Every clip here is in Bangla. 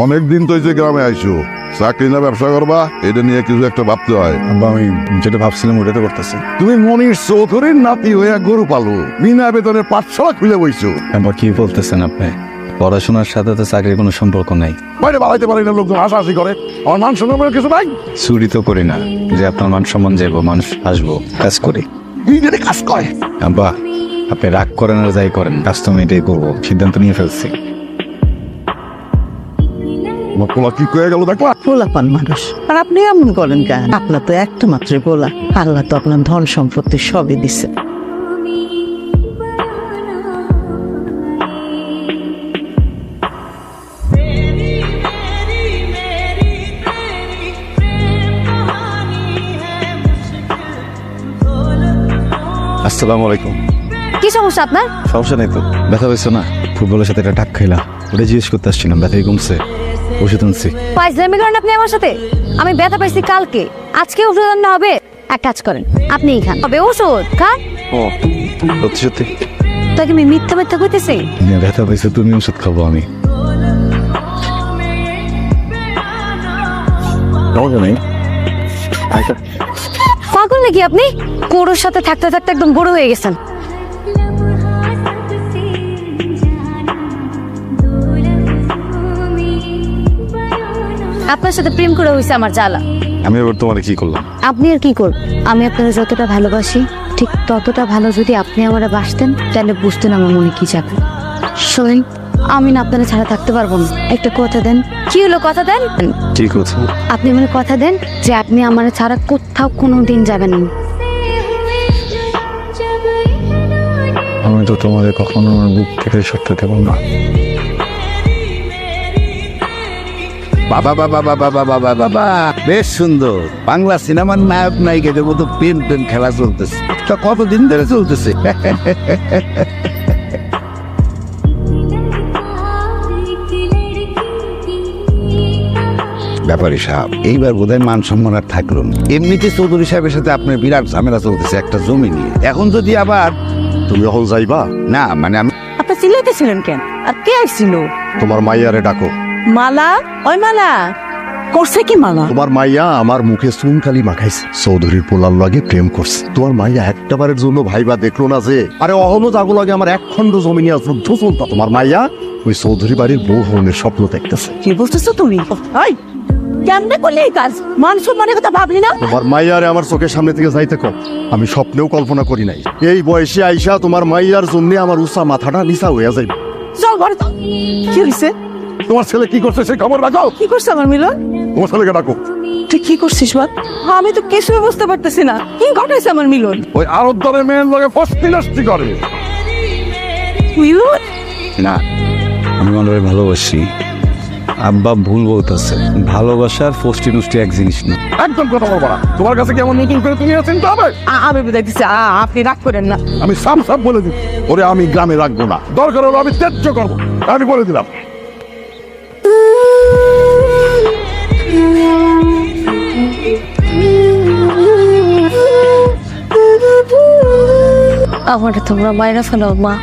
অনেক দিন তো এই যে গ্রামে আইসো চাকরি না ব্যবসা করবা এটা নিয়ে কিছু একটা ভাবতে হয়। আব্বা আমি যেটা ভাবছিলাম ওটাতে করতেছি। তুমি মনির চৌধুরীর নাতি হইয়া গরু পালো বিনা বেতনে পাঠশালা খুলে বইছো। আব্বা কি বলতেছেন আপনি? পড়াশোনার সাথে তো চাকরির কোনো সম্পর্ক নাই। বাইরে বাড়াইতে পারি না লোকজন হাসাহাসি করে। আমার মান সম্মান কিছু নাই। চুরি তো করি না যে আপনার মান সম্মান যাইবো মানুষ আসব কাজ করি। নিজের কাজ করে। আব্বা আপনি রাগ করেন আর যাই করেন কাজ তো আমি এটাই করব সিদ্ধান্ত নিয়ে ফেলছি। পোলা কি কয়ে গেল দেখবা পোলাপান মানুষ। আর আপনি এমন করেন কেন? আপনার তো একটা মাত্র পোলা। আল্লাহ তো আপনার ধন সম্পত্তি সবই দিছে। আসসালামু আলাইকুম। কি সমস্যা আপনার? সমস্যা নেই তো। ব্যথা হয়েছে না? ফুটবলের সাথে একটা টাক খাইলাম। ওটা জিজ্ঞেস করতে আসছিলাম ব্যথাই কমছে ওষুধ আনছি করেন আপনি আমার সাথে? আমি ব্যথা পাইছি কালকে। আজকে ওষুধ আনা হবে। এক কাজ করেন আপনিই খান। হবে ওষুধ খান। ও সত্যি সত্যি। তাকে আমি মিথ্যা মিথ্যা কইতেছি। না, ব্যথা পাইছে তুমি ওষুধ খাব আমি। সমস্যা নেই পাগল নাকি আপনি? গরুর সাথে থাকতে থাকতে একদম বড় হয়ে গেছেন। আপনার সাথে প্রেম করে হয়েছে আমার জ্বালা। আমি এবার তোমার কি করলাম? আপনি আর কি করব? আমি আপনাকে যতটা ভালোবাসি ঠিক ততটা ভালো যদি আপনি আমার বাসতেন তাহলে বুঝতেন আমার মনে কি যাবে শোনেন আমি না আপনারা ছাড়া থাকতে পারব না। একটা কথা দেন। কি হলো কথা দেন? ঠিক আছে আপনি মানে কথা দেন যে আপনি আমার ছাড়া কোথাও কোনো দিন যাবেন না। আমি তো তোমাদের কখনো আমার বুক থেকে সরতে দেবো না। বাবা বাবা বাবা বাবা বাবা বাবা বেশ সুন্দর বাংলা সিনেমার নায়ক নায়িকাদের মতো প্রেম পেন খেলা চলতেছে তা কতদিন ধরে চলতেছে ব্যাপারী সাহেব এইবার বোধহয় মান সম্মান আর থাকল না এমনিতে চৌধুরী সাহেবের সাথে আপনার বিরাট ঝামেলা চলতেছে একটা জমি নিয়ে এখন যদি আবার তুমি এখন যাইবা না মানে আমি আপনি চিল্লাইতেছিলেন কেন আর কে আইছিল তোমার মাইয়ারে ডাকো মালা? ওই মালা। করছে কি মালা? তোমার মাইয়া আমার মুখে চুনকালি মাখাইছে। চৌধুরীর পোলার লাগে প্রেম করছে। তোমার মাইয়া একটা বারের জন্য ভাইবা দেখল না যে আরে অহনো জাগো লাগে আমার এক খণ্ড জমি নিয়ে যুদ্ধ চলতো তোমার মাইয়া ওই চৌধুরী বাড়ির বউ হরণের স্বপ্ন দেখতেছে। কি বলতেছো তুমি? এই কেমনে করলে এই কাজ? মান সম্মানের কথা ভাবলি না? তোমার মাইয়ারে আমার চোখের সামনে থেকে যাইতে কম আমি স্বপ্নেও কল্পনা করি নাই। এই বয়সে আইসা তোমার মাইয়ার জন্য আমার উষা মাথাটা নিচা হয়ে যাইবে। চল ঘরে কি হইছে? তোমার ছেলে কি করছে সেই খবর রাখো। কি করছে আমার মিলন? তোমার ছেলেকে ডাকো। তুই কি করছিস বাদ? আমি তো কিছুই বুঝতে পারতেছি না। কি ঘটাইছে আমার মিলন? ওই আরোদ্দারের মেয়ের লগে ফস্তি নষ্টি করে? মিলন না আমি মনে ভালোবাসি। আব্বা ভুল বলতেছে। ভালোবাসার ফষ্টি নষ্টি এক জিনিস না। একদম কথা বলব না। তোমার কাছে কেমন নতুন করে তুমি চিন্তা হবে আ- আমি বুঝাই দিচ্ছি আপনি রাগ করেন না। আমি সাম সাম বলে দিই। ওরে আমি গ্রামে রাখব না। দরকার হলো আমি ত্যায্য করব। আমি বলে দিলাম। আমার তোমরা মায়েরা ফেলো মা।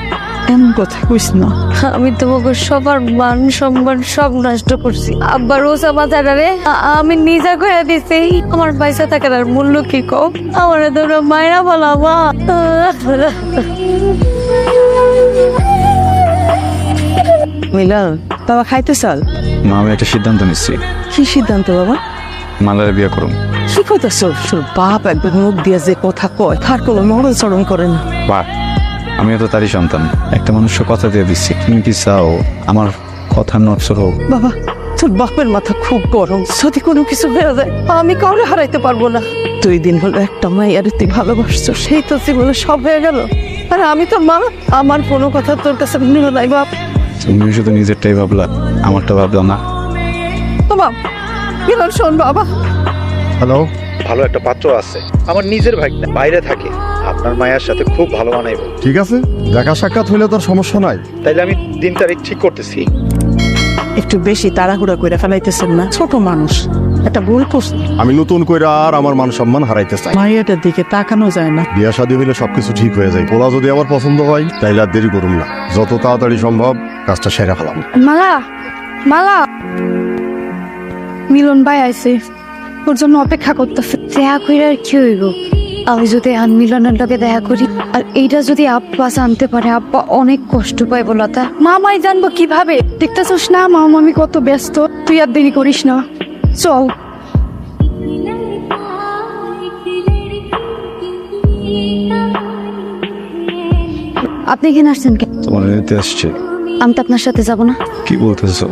এমন কথা কইস না। আমি তোমাকে সবার মান সম্মান সব নষ্ট করছি। আব্বার রোজা মাথাটারে আমি নিজা করে দিছি। আমার পয়সা থাকার আর মূল্য কি কম? আমার তোমরা মায়েরা বলো মা। মিলন বাবা খাইতে চল। মা আমি একটা সিদ্ধান্ত নিচ্ছি। কি সিদ্ধান্ত বাবা? মালারে বিয়ে করুন। কি কইতেছ তোর বাপ একবার মুখ দিয়ে যে কথা কয় তার কোনো মরণ চরণ করে না। আমিও তো তারই সন্তান। একটা মানুষের কথা দিয়ে দিচ্ছি। তুমি কি চাও আমার কথা নচর হোক? বাবা তোর বাপের মাথা খুব গরম। যদি কোনো কিছু হয়ে যায় আমি কাউরে হারাইতে পারব না। দুই দিন হলো একটা মাইয়ার তুই ভালোবাসছো সেই তো জীবনে সব হয়ে গেল। আর আমি তো মা আমার কোনো কথা তোর কাছে নিল নাই বাপ। তুমি শুধু নিজেরটাই ভাবলা আমারটা ভাবলাম না। বাবা মিলন শোন বাবা। হ্যালো? ভালো একটা পাত্র আছে। আমার নিজের ভাই বাইরে থাকে। আপনার মায়ের সাথে খুব ভালো মানাইব ঠিক আছে দেখা সাক্ষাৎ হইলে তোর সমস্যা নাই। তাইলে আমি দিন তারিখ ঠিক করতেছি। একটু বেশি তাড়াহুড়া করে ফেলাইতেছেন না ছোট মানুষ। একটা ভুল করছে। আমি নতুন করে আর আমার মান সম্মান হারাইতে চাই। মাইয়াটার দিকে তাকানো যায় না। বিয়া শাদী হইলে সবকিছু ঠিক হয়ে যায়। পোলা যদি আমার পছন্দ হয় তাইলে আর দেরি করুন না। যত তাড়াতাড়ি সম্ভব কাজটা সেরা ফেলাম। মালা মালা। মিলন ভাই আইছে। ওর জন্য অপেক্ষা করতেছে। দেখা করে আর কি হইব? আমি যদি আন মিলনের লগে দেখা করি আর এইটা যদি আব্বা জানতে পারে আব্বা অনেক কষ্ট পাইব লতা মামাই জানব কীভাবে? দেখতেছিস না মামা আমি কত ব্যস্ত। তুই আর দেরি করিস না। চল। আপনি এখানে আসছেন কেন? তোমার নিতে আসছে। আমি তো আপনার সাথে যাব না। কি বলতেছো?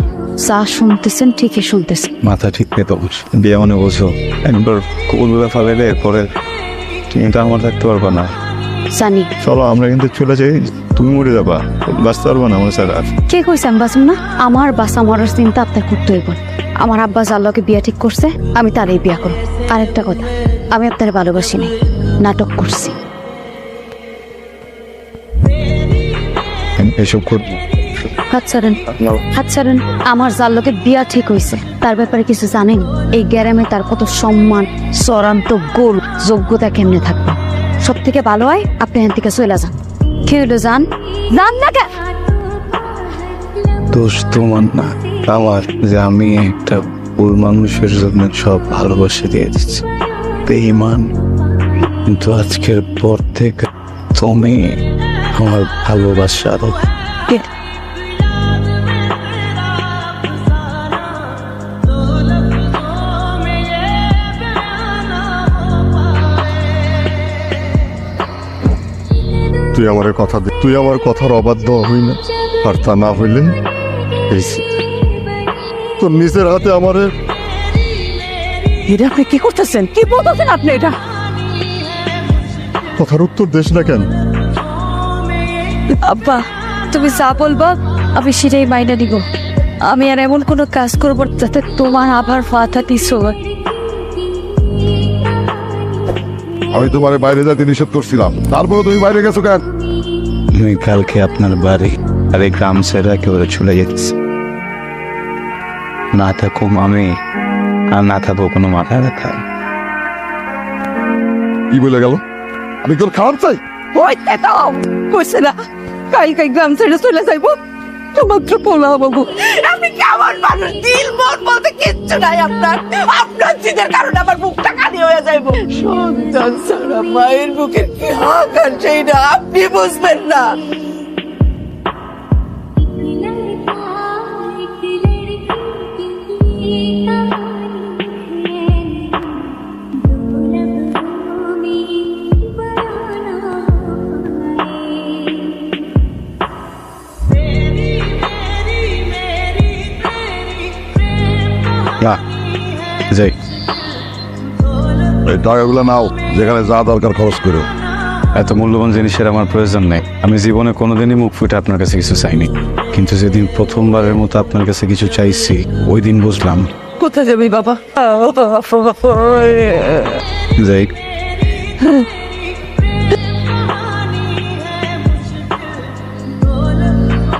যা শুনতেছেন ঠিকই শুনতেছেন। মাথা ঠিক নেই তোমার। বিয়ে মানে বোঝো। একবার কুকুরগুলো ফালাইলে এরপরে তুমি তো আমার থাকতে পারবা না। জানি। চলো আমরা কিন্তু চলে যাই। তুমি মরে যাবা। বাঁচতে পারবা না আমার স্যার। কে কইছে আমি বাঁচব না? আমার বাসা মরার চিন্তা আপনার করতে হইব। আমার আব্বা যার লগে বিয়া ঠিক করছে আমি তারই বিয়া করব। আরেকটা কথা আমি আপনার ভালোবাসি নাই নাটক করছি। এসব করব হাত ছাড়েন হাত ছাড়েন আমার যার বিয়া ঠিক হইছে তার ব্যাপারে কিছু জানেন? এই গ্যারামে তার কত সম্মান চূড়ান্ত গোল যোগ্যতা কেমনে থাকবে? সব থেকে ভালো হয় আপনি এখান থেকে চলে যান। হইল যান। যান না দোষ তোমার না। আমার যে আমি একটা ভুল মানুষের জন্য সব ভালোবাসা দিয়ে দিচ্ছি বেইমান কিন্তু আজকের পর থেকে তুমি আমার ভালোবাসার কে? তুই আমার কথা দে তুই আমার কথার অবাধ্য হই না আর তা না হইলে এই তোর নিজের হাতে আমারে। এটা আপনি কি করতেছেন? কি বলতেছেন আপনি এটা? কথার উত্তর দেশ না কেন? আব্বা তুমি যা বলবা আমি সেটাই মাইনা নিব। আমি আর এমন কোনো কাজ করব যাতে তোমার আবার ফাটা দিস আমি তোমার বাইরে যাতে নিষেধ করছিলাম। তারপরে তুমি বাইরে গেছো কেন? আমি কালকে আপনার বাড়ি আর এই গ্রাম ছেড়ে একেবারে চলে যেতেছি। না থাকুম আমি আর না থাকব কোনো মাথা ব্যথা। কি বলে গেল? আমি তোর খারাপ চাই? ওই এটাও কইছে না কাই কাই গ্রাম ছেড়ে চলে যাইবো। মাত্র পোলা বাবু। আপনি কেমন মানুষ? দিল মন বলতে কিচ্ছু নাই আপনার। আপনার জিদের কারণে আমার বুকটা খালি হয়ে যাইবো। সন্তান ছাড়া মায়ের বুকের কি হাকার সেইটা আপনি বুঝবেন না। না যাই। এই টাকাগুলো নাও যেখানে যা দরকার খরচ করো। এত মূল্যবান জিনিসের আমার প্রয়োজন নেই। আমি জীবনে কোনোদিনই মুখ ফুটে আপনার কাছে কিছু চাইনি। কিন্তু যেদিন প্রথমবারের মতো আপনার কাছে কিছু চাইছি ওই দিন বুঝলাম। কোথায় যাবি বাবা? যাই।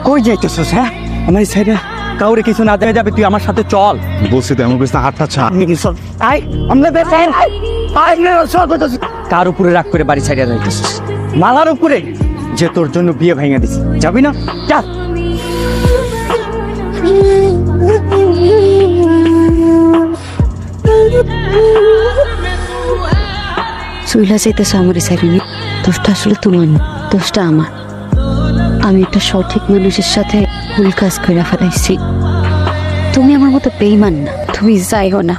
কই যাইতেছিস হ্যাঁ? আমার সাইডে। কাউরে কিছু না দেওয়া যাবে তুই আমার সাথে চল। বলছি তো এমন কিছু হাতটা ছা আই আমরা বেসাইন কার। উপরে রাগ করে বাড়ি ছাড়িয়ে যাইতেছিস? মালার উপরে। যে তোর জন্য বিয়ে ভেঙে দিছি। যাবি না? যা। চুইলা যাইতেছে আমার সাইডে নিয়ে দোষটা আসলে তোমার দোষটা আমার। আমি একটা সঠিক মানুষের সাথে ভুল কাজ করে ফেলাইছি। তুমি আমার মতো বেইমান না। তুমি যাইও না।